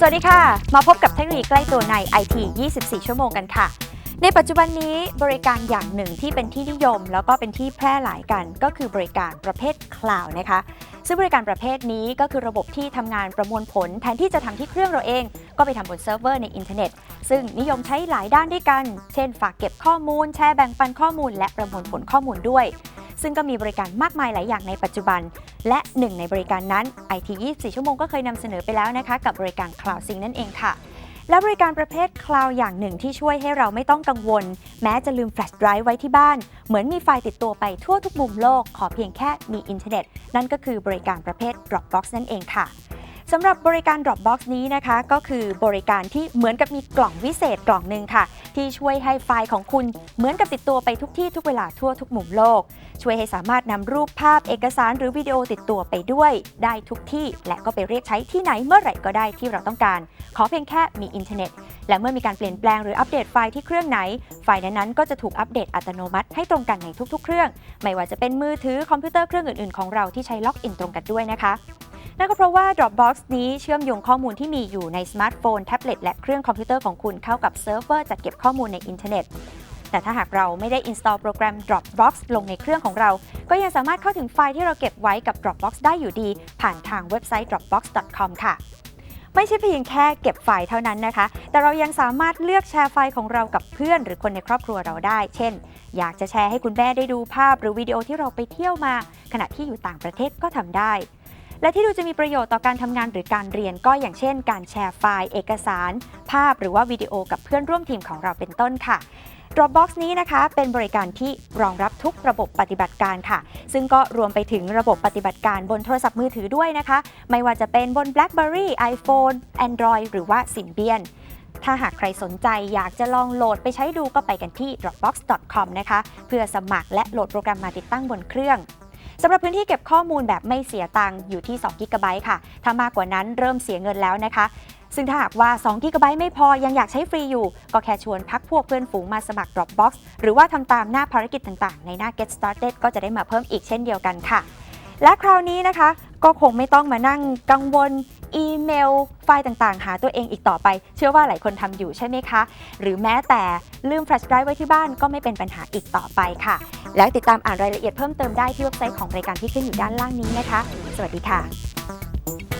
สวัสดีค่ะ มาพบกับเทคโนโลยีใกล้ตัวใน IT 24 ชั่วโมงกันค่ะ ในปัจจุบันนี้บริการอย่างหนึ่งที่เป็นที่นิยม แล้วก็เป็นที่แพร่หลายกัน ก็คือบริการประเภทคลาวด์นะคะ ซึ่งบริการประเภทนี้ก็คือระบบที่ทำงานประมวลผล แทนที่จะทำที่เครื่องเราเอง ก็ไปทำบนเซิร์ฟเวอร์ในอินเทอร์เน็ต ซึ่งนิยมใช้หลายด้านด้วยกัน เช่น ฝากเก็บข้อมูล แชร์แบ่งปันข้อมูล และประมวลผลข้อมูลด้วยซึ่งก็มีบริการมากมายหลายอย่างในปัจจุบัน และหนึ่งในบริการนั้น IT 24 ชั่วโมงก็เคยนำเสนอไปแล้วนะคะ กับบริการ Cloud Sync นั่นเองค่ะ และบริการประเภท Cloud อย่างหนึ่งที่ช่วยให้เราไม่ต้องกังวล แม้จะลืมแฟลชไดรฟ์ไว้ที่บ้าน เหมือนมีไฟล์ติดตัวไปทั่วทุกมุมโลก ขอเพียงแค่มีอินเทอร์เน็ต นั่นก็คือบริการประเภท Dropbox นั่นเองค่ะ สำหรับบริการ Dropbox นี้นะคะก็คือบริการที่เหมือนกับมีกล่องวิเศษกล่องหนึ่งค่ะ ที่ช่วยให้ไฟล์ของคุณเหมือนกับติดตัวไปทุกที่ทุกเวลาทั่วทุกมุมโลก ช่วยให้สามารถนำรูปภาพเอกสารหรือวิดีโอติดตัวไปด้วย ได้ทุกที่ และก็ไปเรียกใช้ที่ไหนเมื่อไหร่ก็ได้ที่เราต้องการ ขอเพียงแค่มีอินเทอร์เน็ต และเมื่อมีการเปลี่ยนแปลงหรืออัปเดตไฟล์ที่เครื่องไหน ไฟล์นั้นๆก็จะถูกอัปเดตอัตโนมัติให้ตรงกันในทุกๆ เครื่อง ไม่ว่าจะเป็นมือถือคอมพิวเตอร์เครื่องอื่นๆ ของเราที่ใช้ล็อกอินตรงกันด้วยนะคะ นั่นก็เพราะว่า Dropbox นี้เชื่อมโยงข้อมูลที่มีอยู่ในสมาร์ทโฟน แท็บเล็ตและเครื่องคอมพิวเตอร์ของคุณเข้ากับเซิร์ฟเวอร์จัดเก็บข้อมูลในอินเทอร์เน็ต แต่ถ้าหากเราไม่ได้ install โปรแกรม Dropbox ลงในเครื่องของเรา ก็ยังสามารถเข้าถึงไฟล์ที่เราเก็บไว้กับ Dropbox ได้อยู่ดี ผ่านทางเว็บไซต์ dropbox.com ค่ะไม่ใช่เพียงแค่เก็บไฟล์เท่านั้นนะคะ แต่เรายังสามารถเลือกแชร์ไฟล์ของเรากับเพื่อน หรือคนในครอบครัวเราได้ เช่น อยากจะแชร์ให้คุณแม่ได้ดูภาพ หรือวิดีโอที่เราไปเที่ยวมา ขณะที่อยู่ต่างประเทศก็ทำได้ และที่ดูจะมีประโยชน์ต่อการทำงานหรือการเรียนก็อย่างเช่น การแชร์ไฟล์เอกสาร ภาพหรือว่าวิดีโอกับเพื่อนร่วมทีมของเราเป็นต้นค่ะ Dropbox นี้นะคะเป็นบริการที่รองรับทุกระบบปฏิบัติการค่ะ ซึ่งก็รวมไปถึงระบบปฏิบัติการบนโทรศัพท์มือถือด้วยนะคะ ไม่ว่าจะเป็นบน BlackBerry iPhone Android หรือว่า Symbian ถ้าหากใครสนใจอยากจะลองโหลดไปใช้ดูก็ไปกันที่ dropbox.com นะคะ เพื่อสมัครและโหลดโปรแกรมมาติดตั้งบนเครื่อง สำหรับพื้นที่เก็บข้อมูลแบบไม่เสียตังค์อยู่ที่2 g b ค่ะ ถ้ามากกว่านั้นเริ่มเสียเงินแล้วนะคะ ซึ่งถ้าหากว่า2 g b ไม่พอยังอยากใช้ฟรีอยู่ ก็แค่ชวนพักพวกเพื่อนฝูงมาสมัคร Dropbox หรือว่าทำตามหน้าภารกิจต่างๆ ในหน้า Get Started ก็จะได้มาเพิ่มอีกเช่นเดียวกันค่ะ และคราวนี้นะคะ ก็คงไม่ต้องมานั่งกังวล อีเมล ไฟล์ต่างๆ หาตัวเองอีกต่อไป เชื่อว่าหลายคนทำอยู่ใช่ไหมคะ หรือแม้แต่ลืมแฟลชไดรฟ์ไว้ที่บ้านก็ไม่เป็นปัญหาอีกต่อไปค่ะ แล้วติดตามอ่านรายละเอียดเพิ่มเติมได้ที่เว็บไซต์ของรายการที่ขึ้นอยู่ด้านล่างนี้นะคะ สวัสดีค่ะ